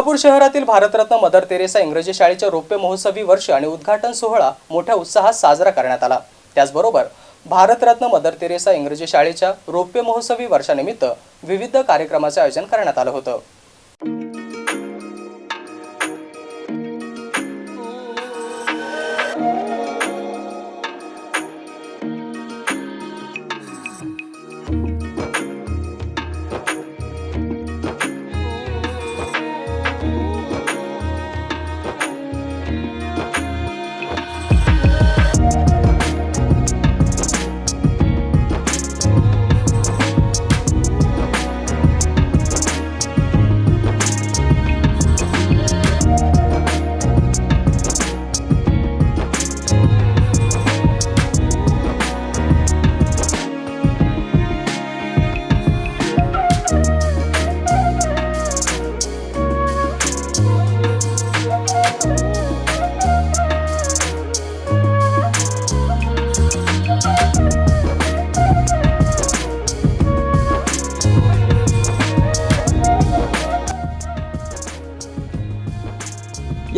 गंगापूर शहरातील Bharat Ratna mother Theresa इंग्रजी शाळेच्या रौप्य महोत्सवी वर्ष आणि उद्घाटन सोहळा मोठ्या उत्साहात साजरा करण्यात आला. त्याचबरोबर भारतरत्न मदर तेरेसा इंग्रजी शाळेच्या रौप्य महोत्सवी वर्षानिमित्त विविध कार्यक्रमाचे आयोजन करण्यात आलं होतं.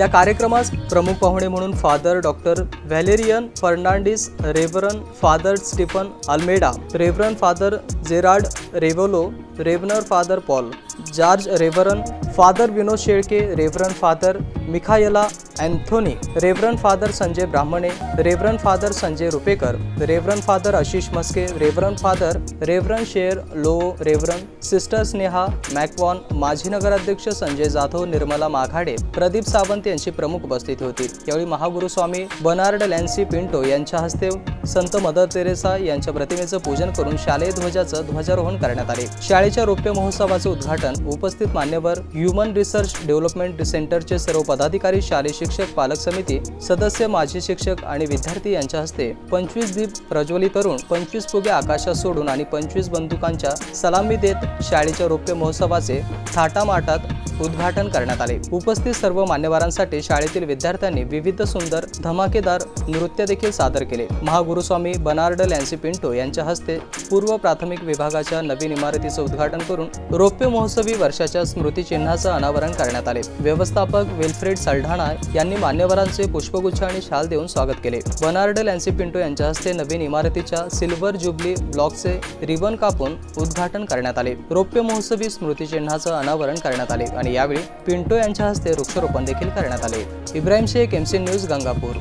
या कार्यक्रमास प्रमुख पाहुणे म्हणून father doctor Valerian Fernandes reverend father Stephen Almeida reverend father Gerard Revolo reverend father Paul George reverend father Vinod Shelke reverend father Michaela Anthony reverend father Sanjay Brahmane reverend father Sanjay Rupekar reverend father Ashish Maske reverend father reverend शेर लो reverend sister Sneha Macwan माजी नगराध्यक्ष संजय जाधव निर्मला माघाडे प्रदीप सावंत यांची प्रमुख उपस्थिती होती. यावेळी महागुरु Swami Bernard Lancy Pinto यांच्या हस्ते संत मदर तेरेसा यांच्या प्रतिमेचं पूजन करून शालेय ध्वजाचं ध्वजारोहण करण्यात आले. शाळेच्या रौप्य महोत्सवाचं उद्घाटन उपस्थित मान्यवर ह्युमन रिसर्च डेव्हलपमेंट सेंटरचे सर्व पदाधिकारी शालेय शिक्षक पालक समिती सदस्य माजी शिक्षक आणि विद्यार्थी यांच्या हस्ते पंचवीस दीप प्रज्वलित करून पंचवीस फुगे आकाशात सोडून आणि पंचवीस बंदुकांच्या सलामी देत शाळेच्या रौप्य महोत्सवाचे थाटामाटात उद्घाटन करण्यात आले. उपस्थित सर्व मान्यवरांसाठी शाळेतील विद्यार्थ्यांनी विविध सुंदर धमाकेदार नृत्य देखील सादर केले. महागुरुस्वामी बनार्ड लॅन्सी पिंटो यांच्या हस्ते पूर्व प्राथमिक विभागाच्या नवीन इमारतीचं उद्घाटन करून रौप्य महोत्सवी वर्षाच्या स्मृतिचिन्हाचं अनावरण करण्यात आले. व्यवस्थापक विल्फ्रेड सल्ढाणा यांनी मान्यवरांचे पुष्पगुच्छ आणि शाल देऊन स्वागत केले. बनार्ड लॅन्सी पिंटो यांच्या हस्ते नवीन इमारतीच्या सिल्वर जुबली ब्लॉकचे रिबन कापून उद्घाटन करण्यात आले. रौप्य महोत्सवी स्मृतिचिन्हाचं अनावरण करण्यात आले. आणि यावेळी पिंटो यांच्या हस्ते वृक्षारोपण देखील करण्यात आले. Ibrahim Shaikh M C news Gangapur.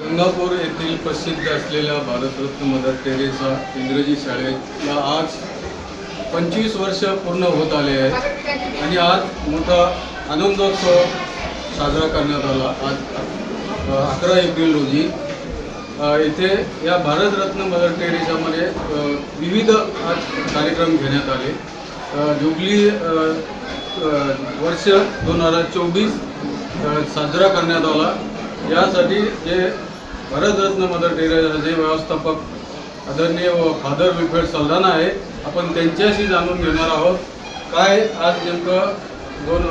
Gangapur येथील प्रसिद्ध असलेल्या भारतरत्न मदर टेरेसा इंग्रजी शाळेला आज पंचवीस वर्ष पूर्ण होत आले आहेत आणि आज मोठा आनंदोत्सव साजरा करण्यात आला आज अकरा एप्रिल रोजी. येथे या भारतरत्न मदर टेरेसामध्ये विविध आज कार्यक्रम घेण्यात आले. जुबली वर्ष दोन हजार चोवीस साजरा करण्यात आला. यासाठी जे भारतरत्न मदर टेरेसाचे व्यवस्थापक आदरणीय व फादर विफेड सल्दाना आहे आपण त्यांच्याशी जाणून घेणार आहोत काय आज नेमकं दोन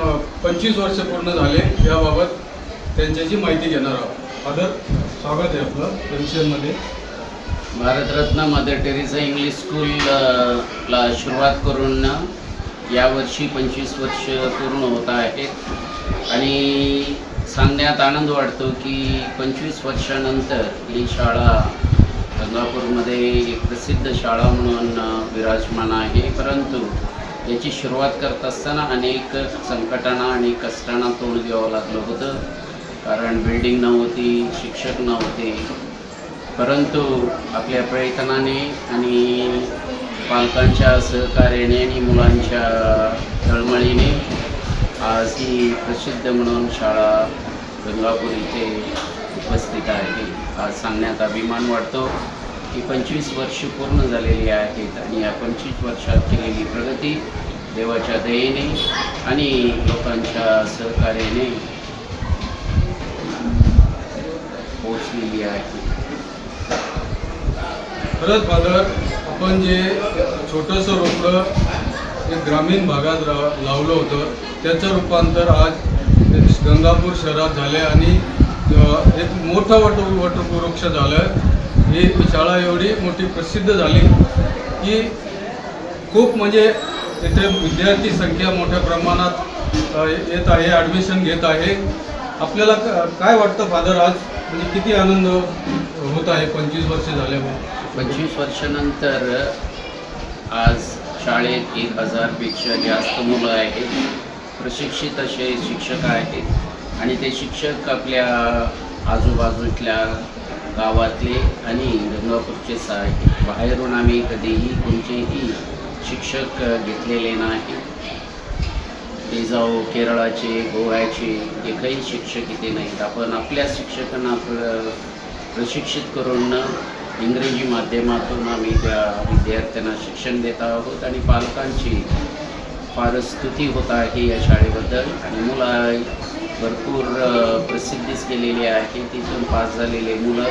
पंचवीस वर्ष पूर्ण झाले याबाबत त्यांच्याशी माहिती घेणार आहोत. फादर स्वागत आहे आपलं पेन्शनमध्ये Bharat Ratna mother Teresa English school ला सुरुवात करून यावर्षी पंचवीस वर्ष पूर्ण होत आहेत आणि सांगण्यात आनंद वाटतो की पंचवीस वर्षानंतर ही शाळा गंगापूरमध्ये एक प्रसिद्ध शाळा म्हणून विराजमान आहे. परंतु याची सुरुवात करत असताना अनेक संकटांना आणि कष्टांना तोंड द्यावं लागलं होतं. कारण बिल्डिंग नव्हती शिक्षक नव्हते. परंतु आपल्या प्रयत्नाने आणि पालकांच्या सहकार्याने आणि मुलांच्या तळमळीने आज ही प्रसिद्ध म्हणून शाळा गंगापूर इथे उपस्थित आहे. आज सांगण्यात अभिमान वाटतो की पंचवीस वर्ष पूर्ण झालेली आहेत आणि या पंचवीस वर्षात केलेली प्रगती देवाच्या दयेने आणि लोकांच्या सहकार्याने पोचलेली आहे. फादर आपण जे छोटंसं रोपडं एक ग्रामीण भागात रा लावलं होतं त्याचं रूपांतर आज गंगापूर शहरात झाले आणि एक मोठं वट वटवृक्ष झालं. ही शाळा एवढी मोठी प्रसिद्ध झाली की खूप म्हणजे इथे विद्यार्थी संख्या मोठ्या प्रमाणात येत आहे ॲडमिशन घेत आहे. आपल्याला काय वाटतं फादर आज? म्हणजे किती आनंद होत आहे पंचवीस वर्ष झाल्यामुळे? पंचवीस वर्षानंतर आज शाळेत एक हजारपेक्षा जास्त मुलं आहेत. प्रशिक्षित असे शिक्षक आहेत. आणि ते शिक्षक आपल्या आजूबाजूतल्या गावातले आणि गंगापूरचेच आहेत. बाहेरून आम्ही कधीही कोणतेही शिक्षक घेतलेले नाही. ते जाऊ केरळाचे गोव्याचे एकही शिक्षक इथे नाहीत. आपण आपल्या शिक्षकांना प्र प्रशिक्षित करून इंग्रजी माध्यमातून आम्ही त्या विद्यार्थ्यांना शिक्षण देत आहोत आणि पालकांची फार स्तुती होत आहे या शाळेबद्दल. आणि मुलं भरपूर प्रसिद्धीच केलेली आहे. तिथून पास झालेले मुलं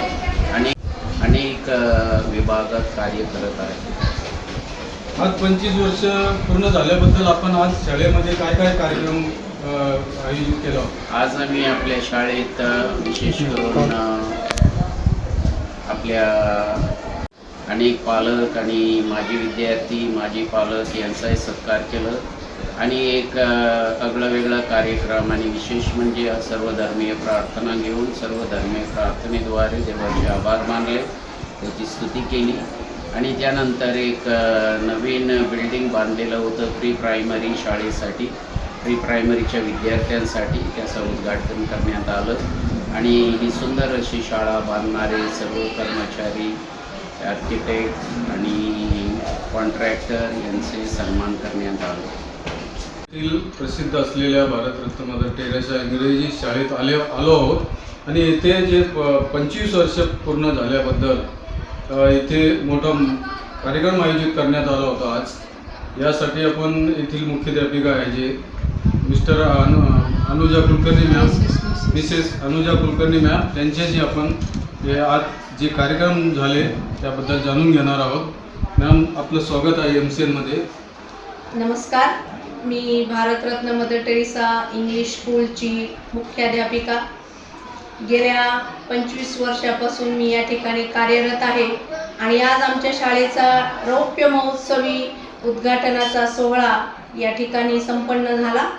अनेक अनेक विभागात कार्य करत आहेत. आज पंचवीस वर्ष पूर्ण झाल्याबद्दल आपण आज शाळेमध्ये काय काय कार्यक्रम आयोजित केला? आज आम्ही आपल्या शाळेत विशेष करून आपल्या अनेक पालक आणि माजी विद्यार्थी माजी पालक यांचाही सत्कार केलं. आणि एक आगळा वेगळा कार्यक्रम आणि विशेष म्हणजे सर्वधर्मीय प्रार्थना घेऊन सर्वधर्मीय प्रार्थनेद्वारे देवाचे आभार मानले त्याची स्तुती केली. आणि त्यानंतर एक नवीन बिल्डिंग बांधलेलं होतं प्री प्रायमरी शाळेसाठी प्री प्रायमरीच्या विद्यार्थ्यांसाठी त्याचं उद्घाटन करण्यात आलं. आणि ही सुंदर अशी शाळा बांधणारे सर्व कर्मचारी आर्किटेक्ट आणि कॉन्ट्रॅक्टर यांचे सन्मान करण्यात आले. येथील प्रसिद्ध असलेल्या भारतरत्न मदर टेरेसा इंग्रजी शाळेत आले आलो आहोत. आणि येथे जे पंचवीस वर्ष पूर्ण झाल्याबद्दल येथे इथे मोठा कार्यक्रम आयोजित करण्यात आला होता आज. यासाठी आपण येथील मुख्याध्यापिका आहे जे mister Anu Anuja Kulkarni ma'am. Mrs Anuja Kulkarni ma'am त्यांच्याशी आपण हे आज जे कार्यक्रम झाले त्याबद्दल जाणून घेणार आहोत. मॅम आपलं स्वागत आहे एम सी एनमध्ये नमस्कार. मी भारतरत्न मदर टेरेसा इंग्लिश स्कूलची मुख्याध्यापिका. गेल्या पंचवीस वर्षापासून मी या ठिकाणी कार्यरत आहे आणि आज आमच्या शाळेचा रौप्य महोत्सवी उद्घाटनाचा सोहळा या ठिकाणी संपन्न झाला.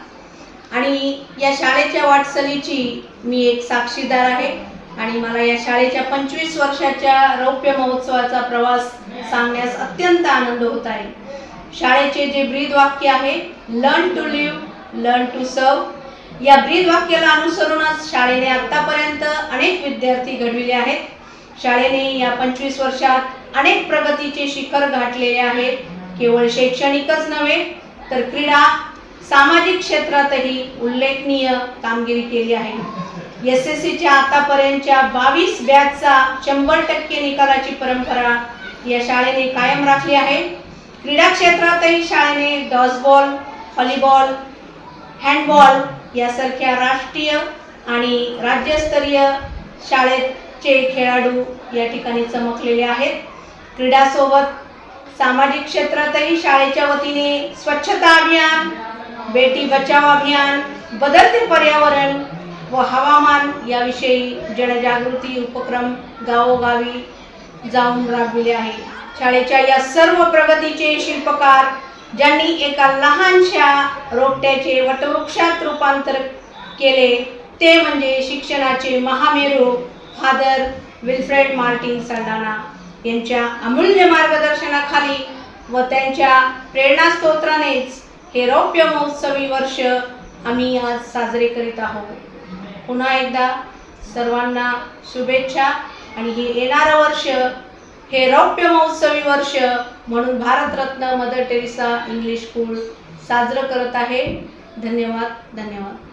आणि या शाळेच्या वाटचालीची मी एक साक्षीदार आहे. आणि मला या शाळेच्या पंचवीस वर्षाच्या रौप्य महोत्सवाचा प्रवास सांगण्यास अत्यंत आनंद होत आहे. शाळेचे जे ब्रीद वाक्य आहे learn to live learn to सर्व या ब्रीद वाक्याला अनुसरूनच शाळेने आतापर्यंत अनेक विद्यार्थी घडविले आहेत. शाळेने या पंचवीस वर्षात अनेक प्रगतीचे शिखर गाठलेले आहेत. केवळ शैक्षणिकच नव्हे तर क्रीडा सामाजिक क्षेत्रातही उल्लेखनीय कामगिरी केली आहे. एस एस सीच्या आतापर्यंतच्या बावीस बॅचचा शंभर टक्के निकालाची परंपरा या शाळेने कायम राखली आहे. क्रीडा क्षेत्रातही शाळेने डॉसबॉल व्हॉलीबॉल हँडबॉल यासारख्या राष्ट्रीय आणि राज्यस्तरीय शाळेचे खेळाडू या ठिकाणी चमकलेले आहेत. क्रीडासोबत सामाजिक क्षेत्रातही शाळेच्या वतीने स्वच्छता अभियान बेटी बचाव अभियान बदलते पर्यावरण व हवामान याविषयी जनजागृती उपक्रम गावोगावी जाऊन राबविले आहे. शाळेच्या या सर्व प्रगतीचे शिल्पकार ज्यांनी एका लहानशा रोपट्याचे वटवृक्षात रूपांतर केले ते म्हणजे शिक्षणाचे महामेरू फादर विल्फ्रेड मार्टिन सल्डाना. यांच्या अमूल्य मार्गदर्शनाखाली व त्यांच्या प्रेरणास्तोत्रानेच हे रौप्य महोत्सवी वर्ष आम्ही आज साजरे करीत आहोत. पुन्हा एकदा सर्वांना शुभेच्छा आणि हे येणारं वर्ष हे रौप्य महोत्सवी वर्ष म्हणून Bharat Ratna Mother Teresa English school साजरं करत आहे. धन्यवाद धन्यवाद.